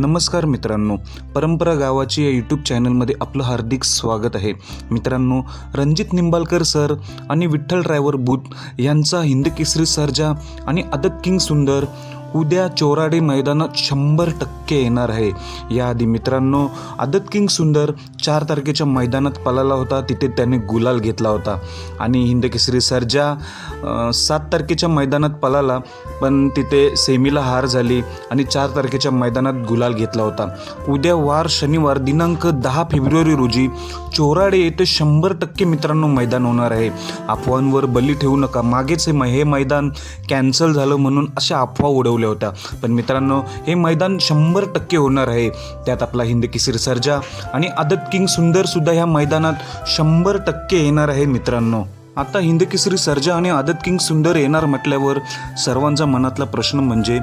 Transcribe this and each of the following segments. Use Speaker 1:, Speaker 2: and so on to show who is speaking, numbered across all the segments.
Speaker 1: नमस्कार मित्रांनो परंपरा गावाची या यूट्यूब चॅनलमध्ये आपलं हार्दिक स्वागत आहे. मित्रांनो रणजित निंबाळकर सर आणि विठ्ठल ड्रायव्हर बुत यांचा हिंद केसरी सरजा आणि अदक किंग सुंदर उद्या चोराडे मैदानात शंभर टक्के येणार आहे. याआधी मित्रांनो आदत किंग सुंदर चार तारखेच्या मैदानात पळाला होता. तिथे त्याने गुलाल घेतला होता. आणि हिंदकेसरी सरजा सर्जा सात तारखेच्या मैदानात पळाला पण तिथे सेमीला हार झाली आणि चार तारखेच्या मैदानात गुलाल घेतला होता. उद्या वार शनिवार दिनांक दहा फेब्रुवारी रोजी चोराडे येथे शंभर टक्के मित्रांनो मैदान होणार आहे. अफवांवर बली ठेवू नका. मागेच मै- हे मैदान कॅन्सल झालं म्हणून अशा अफवा उडवल्या होत्या. पण मित्रांनो हे मैदान शंभर टक्के होणार आहे. त्यात आपला हिंद किसीर सर्जा आणि आदत किंग सुंदर सुद्धा ह्या मैदानात शंभर टक्के येणार आहे मित्रांनो. आता हिंदकेसरी सर्जा आणि आदत किंग सुंदर येणार म्हटल्यावर सर्वांचा मनातला प्रश्न म्हणजे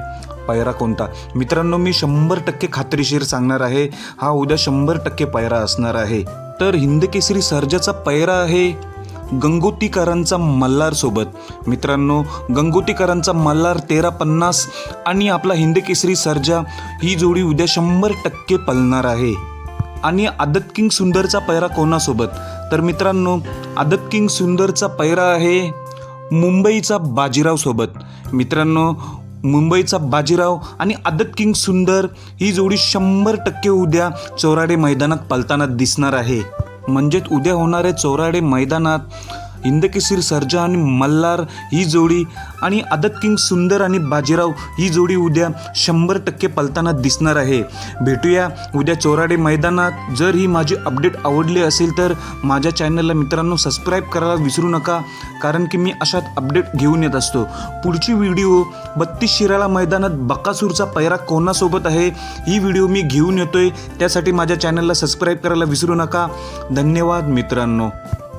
Speaker 1: पायरा कोणता? मित्रांनो मी शंभर टक्के खात्रीशीर सांगणार आहे. हा उद्या शंभर टक्के पायरा असणार आहे. तर हिंदकेसरी सर्जाचा पायरा आहे गंगोतीकरांचा मल्हारसोबत मित्रांनो गंगोतीकरांचा मल्हार तेरा पन्नास आणि आपला हिंद केसरी सर्जा ही जोडी उद्या शंभर टक्के पलणार आहे. आणि आदत किंग सुंदरचा पैरा कोणासोबत? तर मित्रांनो आदत किंग सुंदरचा पैरा आहे मुंबईचा बाजीराव सोबत. मित्रांनो मुंबईचा बाजीराव आणि आदत किंग सुंदर ही जोडी शंभर टक्के उद्या चौराडे मैदानात पलताना दिसणार आहे. म्हणजेच उद्या होणारे चौराडे मैदानात हिंदकेसरी सर्जा आणि मल्हार ही जोडी आणि आदत किंग सुंदर आणि बाजीराव ही जोडी उद्या शंभर टक्के पलताना दिसणार आहे. भेटूया उद्या चोराडे मैदानात. जर ही माझी अपडेट आवडली असेल तर माझ्या चॅनलला मित्रांनो सबस्क्राईब करायला विसरू नका कारण की मी अशात अपडेट घेऊन येत असतो. पुढची व्हिडिओ बत्तीस शिराला मैदानात बकासूरचा पैरा कोणासोबत आहे ही व्हिडिओ मी घेऊन येतोय. त्यासाठी माझ्या चॅनलला सबस्क्राईब करायला विसरू नका. धन्यवाद मित्रांनो.